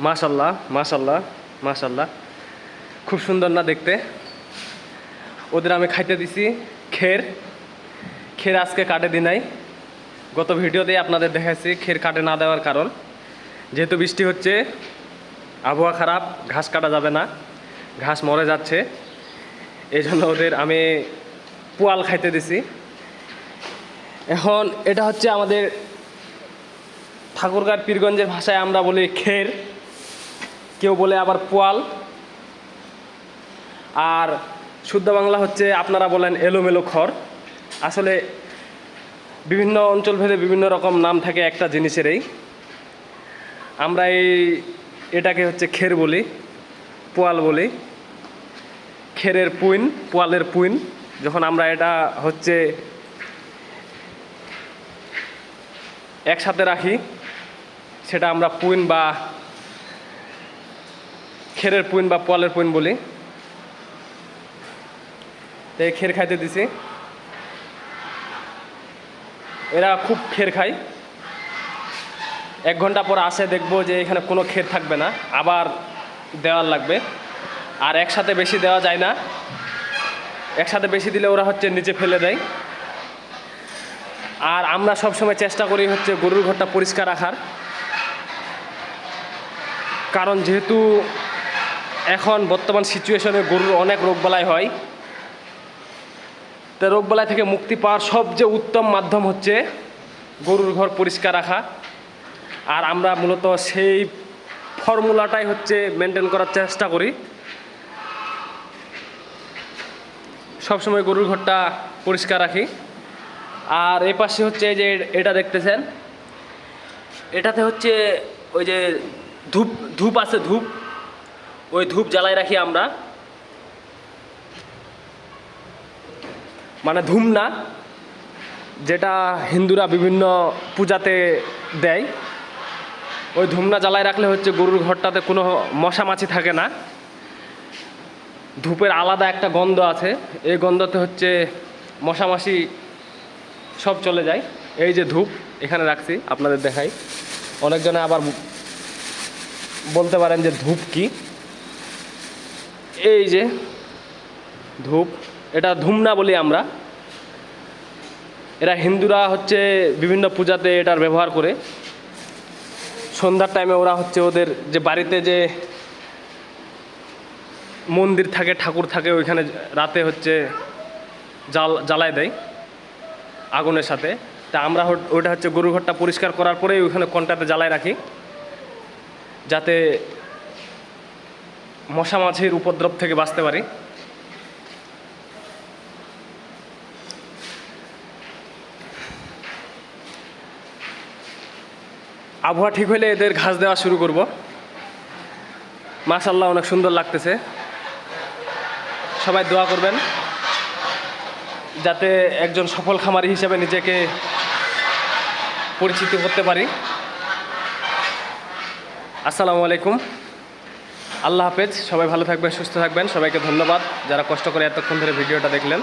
মাশাল্লাহ মাশাল্লাহ মাশাল্লাহ। খুব সুন্দর না দেখতে? ওদের আমি খাইতে দিছি খের। খের আজকে কাটে দি নাই। গত ভিডিওতে আপনাদের দেখাচ্ছি খের কাটে না দেওয়ার কারণ। যেহেতু বৃষ্টি হচ্ছে, আবহাওয়া খারাপ, ঘাস কাটা যাবে না, ঘাস মরে যাচ্ছে। এই জন্য ওদের আমি পোয়াল খাইতে দিছি। এখন এটা হচ্ছে আমাদের ঠাকুরগাঁর পীরগঞ্জের ভাষায় আমরা বলি খের। কেউ বলে আবার পোয়াল। আর শুদ্ধ বাংলা হচ্ছে আপনারা বলেন এলোমেলো খড়। আসলে বিভিন্ন অঞ্চল ভেদে বিভিন্ন রকম নাম থাকে একটা জিনিসেরই। আমরা এই এটাকে হচ্ছে খের বলি, পোয়াল বলি। খেরের পুইন, পোয়ালের পুইন। যখন আমরা এটা হচ্ছে একসাথে রাখি, সেটা আমরা পুইন বা খেরের পুইন বা পোয়ালের পুইন বলি। এই খের খাইতে দিছি। এরা খুব খের খায়। এক ঘণ্টা পর আসে দেখব যে এখানে কোনো খের থাকবে না, আবার দেওয়ার লাগবে। আর একসাথে বেশি দেওয়া যায় না। একসাথে বেশি দিলে ওরা হচ্ছে নিচে ফেলে দেয়। আর আমরা সবসময় চেষ্টা করি হচ্ছে গরুর ঘরটা পরিষ্কার রাখার। কারণ যেহেতু এখন বর্তমান সিচুয়েশনে গরুর অনেক রোগবালাই হয়। তো রোগবালাই থেকে মুক্তি পাওয়ার সবচেয়ে উত্তম মাধ্যম হচ্ছে গরুর ঘর পরিষ্কার রাখা। আর আমরা মূলত সেই ফর্মুলাটাই হচ্ছে মেনটেন করার চেষ্টা করি। সবসময় গরুর ঘরটা পরিষ্কার রাখি। আর এই পাশে হচ্ছে যে এটা দেখতেছেন, এটাতে হচ্ছে ওই যে ধূপ ধূপ আছে, ধূপ। ওই ধূপ জ্বালাই রাখি আমরা। মানে ধূম না, যেটা হিন্দুরা বিভিন্ন পূজাতে দেয়। ওই ধূমনা জ্বালায় রাখলে হচ্ছে গরুর ঘরটাতে কোনো মশা মাছি থাকে না। ধূপের আলাদা একটা গন্ধ আছে, এই গন্ধতে হচ্ছে মশামাছি সব চলে যায়। এই যে ধূপ, এখানে রাখছি, আপনাদের দেখাই। অনেকজনে আবার বলতে পারেন যে ধূপ কি। এই যে ধূপ, এটা ধূমনা বলি আমরা। এরা হিন্দুরা হচ্ছে বিভিন্ন পূজাতে এটার ব্যবহার করে। সন্ধ্যার টাইমে ওরা হচ্ছে ওদের যে বাড়িতে যে মন্দির থাকে, ঠাকুর থাকে, ওইখানে রাতে হচ্ছে জাল, জ্বালায় দেয় আগুনের সাথে। তা আমরা ওইটা হচ্ছে গরু ঘরটা পরিষ্কার করার পরেই ওইখানে কনটাতে জ্বালায় রাখি। যাতে মশা মাছির উপদ্রব থেকে বাঁচতে পারি। আবহাওয়া ঠিক হলে এদের ঘাস দেওয়া শুরু করব। মাশাল্লাহ অনেক সুন্দর লাগতেছে। সবাই দোয়া করবেন। যাতে একজন সফল খামারি হিসেবে নিজেকে পরিচিতি করতে পারি। আসসালামু আলাইকুম। আল্লাহ হাফেজ, সবাই ভালো থাকবেন, সুস্থ থাকবেন। সবাইকে ধন্যবাদ যারা কষ্ট করে এতক্ষণ ধরে ভিডিওটা দেখলেন।